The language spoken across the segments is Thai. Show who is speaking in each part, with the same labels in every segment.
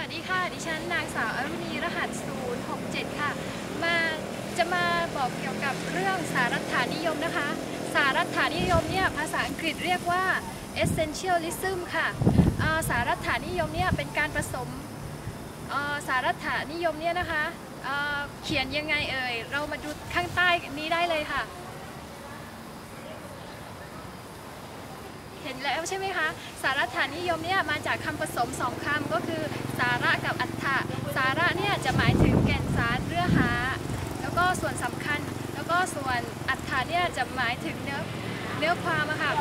Speaker 1: วัสดีค่ะ ดิฉันนางสาวอรุณีรหัส 067 ค่ะ มาจะมาบอกเกี่ยวกับเรื่องสารัฐานิยมนะคะ สารัฐานิยมเนี่ยภาษาอังกฤษเรียกว่า essentialism ค่ะสารัฐานิยมเนี่ยเป็นการผสมสารัฐานิยมเนี่ยนะคะเขียนยังไงเอ่ย เรามาดูข้างใต้นี้ได้เลยค่ะ ห็นแล้วใช่ไหมคะ สาระฐานิยมเนี่ยมาจากคำผสมสองคำก็คือ สาระกับอัฏฐะสาระเนี่ยจะหมายถึงแก่นสารเนื้อหา แล้วก็ส่วนสำคัญ แล้วก็ส่วนอัฏฐะเนี่ยจะหมายถึงเนื้อเนื้อความอะค่ะ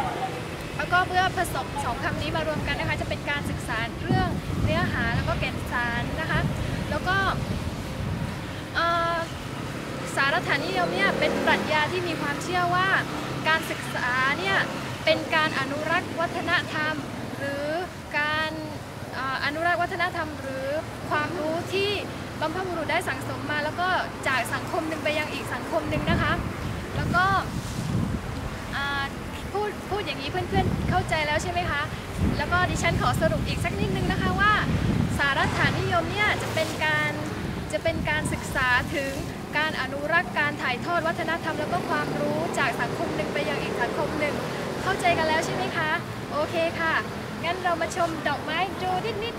Speaker 1: แล้วก็เมื่อผสมสองคำนี้มารวมกันนะคะ จะเป็นการศึกษาเรื่องเนื้อหาแล้วก็แก่นสารนะคะ แล้วก็สารฐานิยมเนี่ยเป็นปรัชญาที่มีความเชื่อว่าการศึกษาเนี่ย เป็นการอนุรักษ์วัฒนธรรม หรือการอนุรักษ์วัฒนธรรม หรือความรู้ที่บรรพบุรุษได้สั่งสมมา แล้วก็จากสังคมหนึ่งไปยังอีกสังคมหนึ่งนะคะ แล้วก็พูดพูดอย่างนี้เพื่อนๆเข้าใจแล้วใช่ไหมคะ แล้วก็ดิฉันขอสรุปอีกสักนิดนึงนะคะว่า สารฐานนิยมเนี่ยจะเป็นการจะเป็นการศึกษาถึงการอนุรักษ์การถ่ายทอดวัฒนธรรม แล้วก็ความรู้จากสังคมหนึ่งไปยังอีกสังคมหนึ่ง เข้าใจกันแล้วใช่ไหม ค่ะ งั้นเรามาชมดอกไม้ดูนิดนเลยนะคะ